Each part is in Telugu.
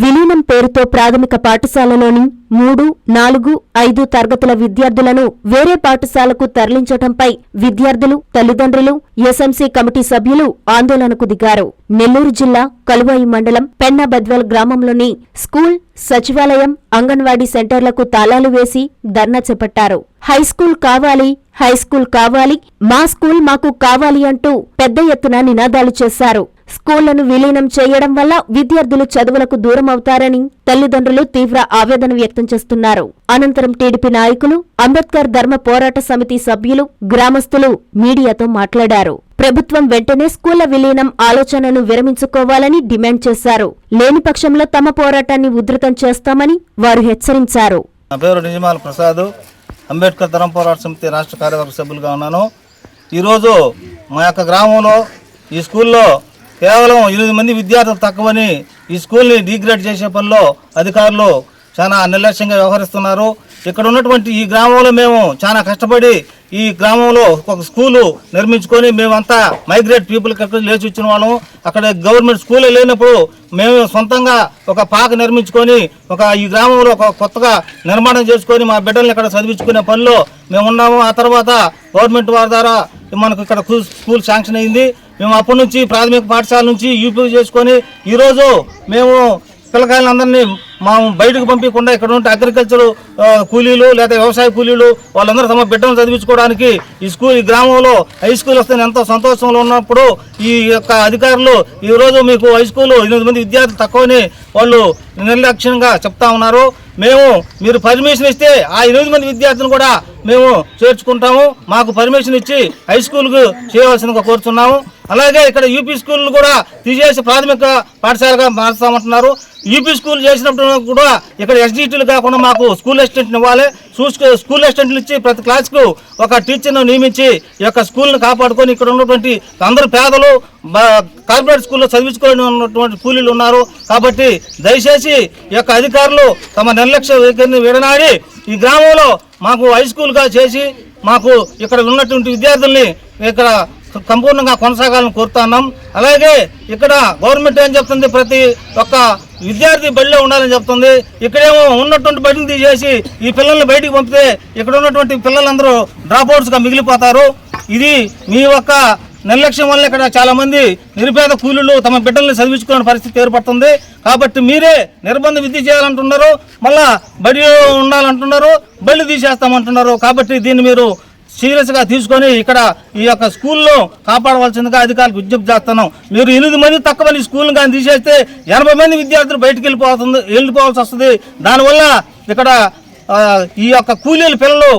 విలీనం పేరుతో ప్రాథమిక పాఠశాలలోని మూడు నాలుగు ఐదు తరగతుల విద్యార్థులను వేరే పాఠశాలకు తరలించటంపై విద్యార్థులు తల్లిదండ్రులు ఎస్ఎంసీ కమిటీ సభ్యులు ఆందోళనకు దిగారు. నెల్లూరు జిల్లా కలువాయి మండలం పెన్నబద్వల్ గ్రామంలోని స్కూల్ సచివాలయం అంగన్వాడీ సెంటర్లకు తాళాలు వేసి ధర్నా చేపట్టారు. హైస్కూల్ కావాలి హైస్కూల్ కావాలి మా స్కూల్ మాకు కావాలి అంటూ పెద్ద ఎత్తున నినాదాలు చేశారు. స్కూళ్ళను విలీనం చేయడం వల్ల విద్యార్థులు చదువులకు దూరం అవుతారని తల్లిదండ్రులు తీవ్ర ఆవేదన వ్యక్తం చేస్తున్నారు. అనంతరం టీడీపీ నాయకులు అంబేద్కర్ ధర్మ పోరాట సమితి సభ్యులు గ్రామస్తులు మీడియాతో మాట్లాడారు. ప్రభుత్వం వెంటనే స్కూళ్ళ విలీనం ఆలోచనను విరమించుకోవాలని డిమాండ్ చేశారు. లేని పక్షంలో తమ పోరాటాన్ని ఉధృతం చేస్తామని వారు హెచ్చరించారు. నా పేరు నిజమాల ప్రసాద్. అంబేద్కర్ ధర్మ పోరాట సమితి రాష్ట్ర కార్యవర్గ సభ్యులుగా ఉన్నాను. ఈరోజు మా యొక్క గ్రామంలో ఈ స్కూల్లో కేవలం ఎనిమిది మంది విద్యార్థులు తక్కువని ఈ స్కూల్ని డిగ్రేడ్ చేసే పనిలో అధికారులు చాలా నిర్లక్ష్యంగా వ్యవహరిస్తున్నారు. ఇక్కడ ఉన్నటువంటి ఈ గ్రామంలో మేము చాలా కష్టపడి ఈ గ్రామంలో ఒక స్కూలు నిర్మించుకొని మేమంతా మైగ్రేట్ పీపుల్ అక్కడ లేచి వచ్చిన వాళ్ళం అక్కడ గవర్నమెంట్ స్కూలే లేనప్పుడు మేము సొంతంగా ఒక పాక నిర్మించుకొని ఒక ఈ గ్రామంలో ఒక కొత్తగా నిర్మాణం చేసుకొని మా బిడ్డల్ని ఇక్కడ చదివించుకునే పనిలో మేము ఉన్నాము. ఆ తర్వాత గవర్నమెంట్ వారి ద్వారా మనకు ఇక్కడ స్కూల్ స్కూల్ శాంక్షన్ అయింది. మేము అప్పటి నుంచి ప్రాథమిక పాఠశాల నుంచి యూపీ చేసుకొని ఈరోజు మేము పిల్లకాయలందరినీ మా బయటకు పంపించకుండా ఇక్కడ ఉంటే అగ్రికల్చర్ కూలీలు లేదా వ్యవసాయ కూలీలు వాళ్ళందరూ తమ బిడ్డను చదివించుకోవడానికి ఈ స్కూల్ ఈ గ్రామంలో హై స్కూల్ వస్తే ఎంతో సంతోషంలో ఉన్నప్పుడు ఈ యొక్క అధికారులు ఈ రోజు మీకు హై స్కూల్ ఎనిమిది మంది విద్యార్థులు తక్కువని వాళ్ళు నిర్లక్ష్యంగా చెప్తా ఉన్నారు. మేము మీరు పర్మిషన్ ఇస్తే ఆ ఎనిమిది మంది విద్యార్థులను కూడా మేము చేర్చుకుంటాము. మాకు పర్మిషన్ ఇచ్చి హై స్కూల్కు చేయవలసిందిగా కోరుతున్నాము అలాగే ఇక్కడ యూపీ స్కూల్ కూడా తీసేసి ప్రాథమిక పాఠశాలగా మార్చామంటున్నారు యూపీ స్కూల్ చేసినప్పుడు కూడా ఇక్కడ ఎస్డిటీలు కాకుండా మాకు స్కూల్ అసిస్టెంట్ ఇవ్వాలి. చూసుకో స్కూల్ అసిస్టెంట్లు ఇచ్చి ప్రతి క్లాస్కు ఒక టీచర్ను నియమించి ఈ యొక్క స్కూల్ని కాపాడుకొని ఇక్కడ ఉన్నటువంటి అందరు పేదలు కార్పొరేట్ స్కూల్లో చదివించుకొని ఉన్నటువంటి కూలీలు ఉన్నారు. కాబట్టి దయచేసి ఈ యొక్క అధికారులు తమ నిర్లక్ష్య వైఖరిని విడనాడి ఈ గ్రామంలో మాకు హై స్కూల్గా చేసి మాకు ఇక్కడ ఉన్నటువంటి విద్యార్థుల్ని ఇక్కడ సంపూర్ణంగా కొనసాగాలని కోరుతున్నాం అలాగే ఇక్కడ గవర్నమెంట్ ఏం చెప్తుంది? ప్రతి ఒక్క విద్యార్థి బడిలో ఉండాలని చెప్తుంది. ఇక్కడేమో ఉన్నటువంటి బడిని తీసేసి ఈ పిల్లల్ని బయటికి పంపితే ఇక్కడ ఉన్నటువంటి పిల్లలందరూ డ్రాప్అవుట్స్గా మిగిలిపోతారు. ఇది మీ యొక్క నిర్లక్ష్యం వల్ల ఇక్కడ చాలామంది నిరుపేద కూలీలు తమ బిడ్డల్ని చదివించుకునే పరిస్థితి ఏర్పడుతుంది. కాబట్టి మీరే నిర్బంధ విద్య చేయాలంటున్నారు. మళ్ళా బడి ఉండాలంటున్నారు. బళ్ళు తీసేస్తామంటున్నారు. కాబట్టి దీన్ని మీరు సీరియస్గా తీసుకొని ఇక్కడ ఈ యొక్క స్కూల్లో కాపాడవలసిందిగా అధికారులకు విజ్ఞప్తి చేస్తున్నాం. మీరు ఎనిమిది మంది తక్కువ ఈ స్కూల్ని కానీ తీసేస్తే ఎనభై మంది విద్యార్థులు బయటికి వెళ్ళిపోతుంది వెళ్ళిపోవాల్సి వస్తుంది. దానివల్ల ఇక్కడ ఈ యొక్క కూలీల పిల్లలు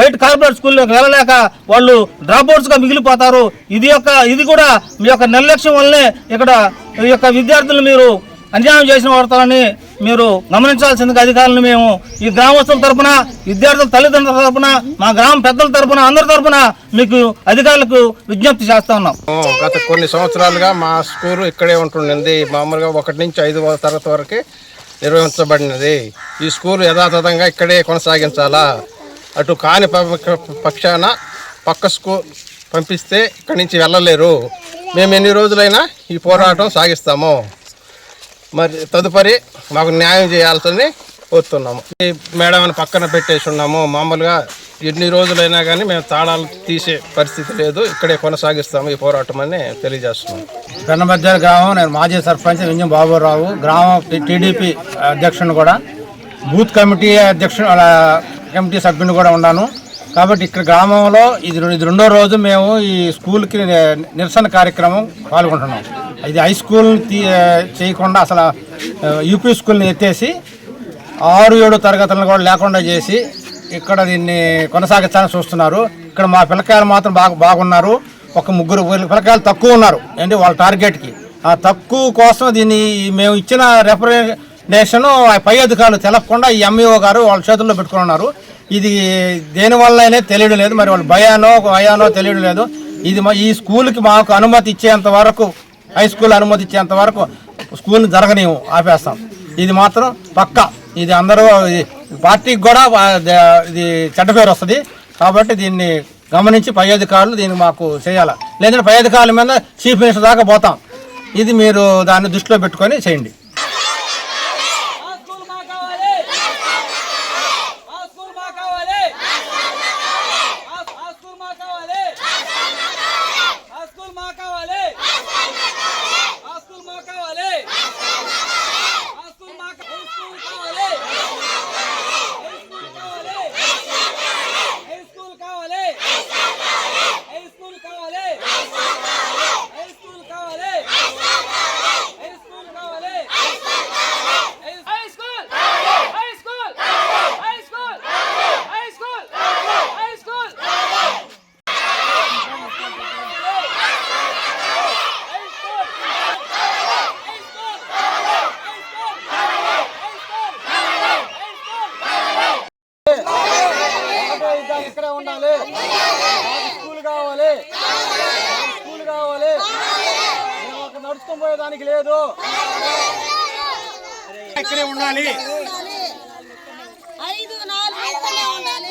బయట కార్పొరేట్ స్కూల్లోకి వెళ్ళలేక వాళ్ళు డ్రాప్అవుట్స్గా మిగిలిపోతారు. ఇది యొక్క ఇది కూడా మీ యొక్క నిర్లక్ష్యం వల్లనే ఇక్కడ ఈ యొక్క విద్యార్థులు మీరు అన్యాయం చేసిన వాడతారని మీరు గమనించాల్సిందిగా అధికారులను మేము ఈ గ్రామస్తుల తరపున విద్యార్థుల తల్లిదండ్రుల తరపున మా గ్రామ పెద్దల తరపున అందరి తరపున మీకు అధికారులకు విజ్ఞప్తి చేస్తా ఉన్నాం. గత కొన్ని సంవత్సరాలుగా మా స్కూల్ ఇక్కడే ఉంటుండింది. మామూలుగా ఒకటి నుంచి ఐదు తరగతి వరకు నిర్వహించబడినది. ఈ స్కూల్ యథాతథంగా ఇక్కడే కొనసాగించాలా? అటు కాని పక్షాన పక్క స్కూల్ పంపిస్తే ఇక్కడి నుంచి వెళ్ళలేరు. మేము ఎన్ని రోజులైనా ఈ పోరాటం సాగిస్తాము. మరి తదుపరి మాకు న్యాయం చేయాల్సింది కోరుతున్నాము ఈ మేడం పక్కన పెట్టేసి ఉన్నాము. మామూలుగా ఎన్ని రోజులైనా కానీ మేము తాళాలు తీసే పరిస్థితి లేదు. ఇక్కడే కొనసాగిస్తాము ఈ పోరాటం అని తెలియజేస్తున్నాం. పెన్నమధ్యాల గ్రామం నేను మాజీ సర్పంచ్ వింజం బాబురావు గ్రామం టీడీపీ అధ్యక్షుని కూడా బూత్ కమిటీ అధ్యక్షుడు అలా కమిటీ సభ్యుని కూడా ఉన్నాను. కాబట్టి ఇక్కడ గ్రామంలో ఇది ఇది రెండో రోజు మేము ఈ స్కూల్కి నిరసన కార్యక్రమం పాల్గొంటున్నాం. ఇది హై స్కూల్ తీ- చేయకుండా అసలు యూపీ స్కూల్ని ఎత్తేసి ఆరు ఏడు తరగతులను కూడా లేకుండా చేసి ఇక్కడ దీన్ని కొనసాగించాలని చూస్తున్నారు. ఇక్కడ మా పిల్లకాయలు మాత్రం బాగా బాగున్నారు. ఒక ముగ్గురు పిల్లకాయలు తక్కువ ఉన్నారు. అంటే వాళ్ళ టార్గెట్కి. ఆ తక్కువ కోసం దీన్ని మేము ఇచ్చిన రిప్రజెంటేషన్ పై అధికారులు తెలపకుండా ఈ ఎంఈఓ గారు వాళ్ళ చేతుల్లో పెట్టుకుని ఉన్నారు. ఇది దేనివల్ల తెలియడం లేదు. మరి వాళ్ళు భయానో భయానో తెలియడం లేదు. ఇది మా ఈ స్కూల్కి మాకు అనుమతి ఇచ్చేంత వరకు హై స్కూల్ అనుమతి ఇచ్చేంత వరకు స్కూల్ని జరగనీము ఆపేస్తాం. ఇది మాత్రం పక్క. ఇది అందరూ ఇది పార్టీకి కూడా ఇది చెడ్డ పేరు వస్తుంది. కాబట్టి దీన్ని గమనించి పై అధికారులు దీన్ని మాకు చేయాలి. లేదంటే పై అధికారుల మీద చీఫ్ మినిస్టర్ దాకా పోతాం. ఇది మీరు దాన్ని దృష్టిలో పెట్టుకొని చేయండి. నడుచుకొని పోయేదానికి లేదు. ఇక్కడే ఉండాలి. ఐదు నాలుగు ఉండాలి